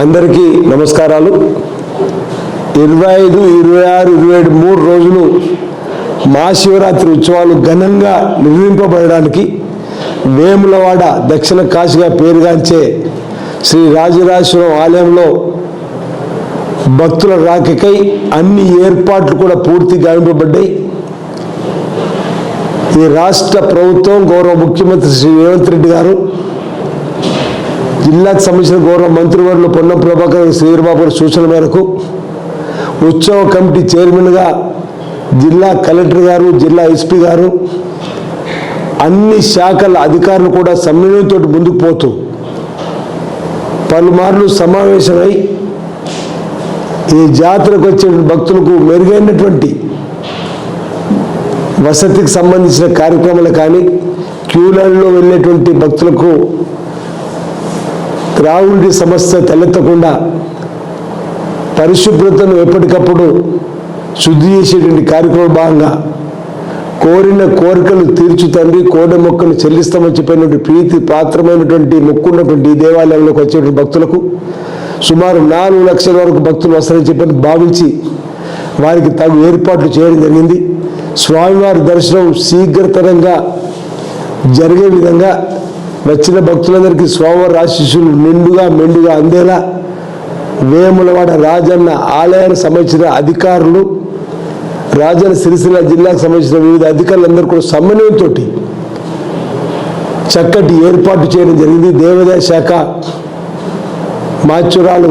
అందరికీ నమస్కారాలు. ఇరవై ఐదు ఇరవై ఆరు ఇరవై ఏడు మూడు రోజులు మహాశివరాత్రి ఉత్సవాలు ఘనంగా నిర్వహింపబడడానికి వేములవాడ దక్షిణ కాశీగా పేరుగాంచే శ్రీ రాజరాజేశ్వరం ఆలయంలో భక్తుల రాకకై అన్ని ఏర్పాట్లు కూడా పూర్తి గావింపబడ్డాయి. ఈ రాష్ట్ర ప్రభుత్వం గౌరవ ముఖ్యమంత్రి శ్రీ రేవంత్ రెడ్డి గారు జిల్లాకు సంబంధించిన గౌరవ మంత్రివర్యులు పొన్నం ప్రభాకర్ శ్రీబాబు సూచన మేరకు ఉత్సవ కమిటీ చైర్మన్గా జిల్లా కలెక్టర్ గారు జిల్లా ఎస్పీ గారు అన్ని శాఖల అధికారులు కూడా సమన్వయంతో ముందుకు పోతూ పలుమార్లు సమావేశమై ఈ జాతరకు వచ్చే భక్తులకు మెరుగైనటువంటి వసతికి సంబంధించిన కార్యక్రమాలు కానీ క్యూలైన్లో వెళ్ళేటువంటి భక్తులకు త్రాగుడి సమస్య తలెత్తకుండా పరిశుభ్రతను ఎప్పటికప్పుడు శుద్ధి చేసేటువంటి కార్యక్రమం భాగంగా కోరిన కోరికలు తీర్చు తండ్రి కోరిన మొక్కలు చెల్లిస్తామని చెప్పినటువంటి ప్రీతి పాత్రమైనటువంటి మొక్కున్నటువంటి ఈ దేవాలయంలోకి వచ్చేటువంటి భక్తులకు సుమారు నాలుగు లక్షల వరకు భక్తులు వస్తారని చెప్పని భావించి వారికి తగు ఏర్పాట్లు చేయడం జరిగింది. స్వామివారి దర్శనం శీఘ్రతరంగా జరిగే విధంగా వచ్చిన భక్తులందరికీ స్వామివారి ఆశీస్సులు నిండుగా మెండుగా అందేలా వేములవాడ రాజన్న ఆలయానికి సంబంధించిన అధికారులు రాజన్న సిరిసిల్ల జిల్లాకు సంబంధించిన వివిధ అధికారులందరూ కూడా సమన్వయంతో చక్కటి ఏర్పాటు చేయడం జరిగింది. దేవాదాయ శాఖ మాచురాలు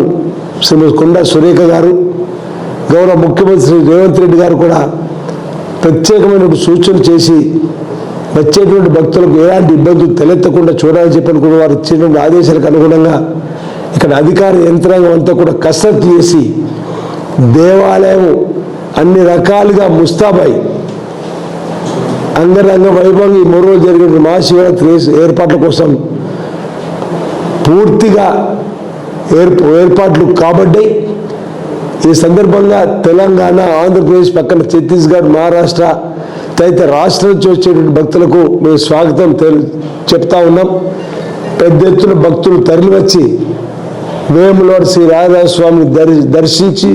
శ్రీమతి కొండ సురేఖ గారు గౌరవ ముఖ్యమంత్రి శ్రీ రేవంత్ రెడ్డి గారు కూడా ప్రత్యేకమైన సూచనలు చేసి వచ్చేటువంటి భక్తులకు ఎలాంటి ఇబ్బందులు తలెత్తకుండా చూడాలని చెప్పని కూడా వారు ఇచ్చినటువంటి ఆదేశాలకు అనుగుణంగా ఇక్కడ అధికార యంత్రాంగం అంతా కూడా కసరత్తు చేసి దేవాలయం అన్ని రకాలుగా ముస్తాబై అంగరంగ వైభవంగా ఈ మూడు రోజులు జరిగిన మహాశివరాత్రి ఏర్పాట్ల కోసం పూర్తిగా ఏర్ప ఏర్పాట్లు కాబడ్డాయి. ఈ సందర్భంగా తెలంగాణ ఆంధ్రప్రదేశ్ పక్కన ఛత్తీస్గఢ్ మహారాష్ట్ర తదితర రాష్ట్రం నుంచి వచ్చేటువంటి భక్తులకు మేము స్వాగతం చెప్తా ఉన్నాం. పెద్ద ఎత్తున భక్తులు తరలివచ్చి వేములోడు శ్రీ రాధాస్వామిని స్వామిని దరి దర్శించి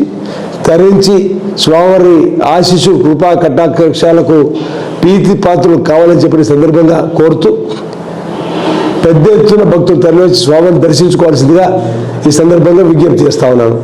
తరించి స్వామివారి ఆశీస్సు కృపా కటాక్షాలకు ప్రీతి పాత్రలు కావాలని చెప్పిన సందర్భంగా కోరుతూ పెద్ద ఎత్తున భక్తులు తరలివచ్చి స్వామిని దర్శించుకోవాల్సిందిగా ఈ సందర్భంగా విజ్ఞప్తి చేస్తా ఉన్నాను.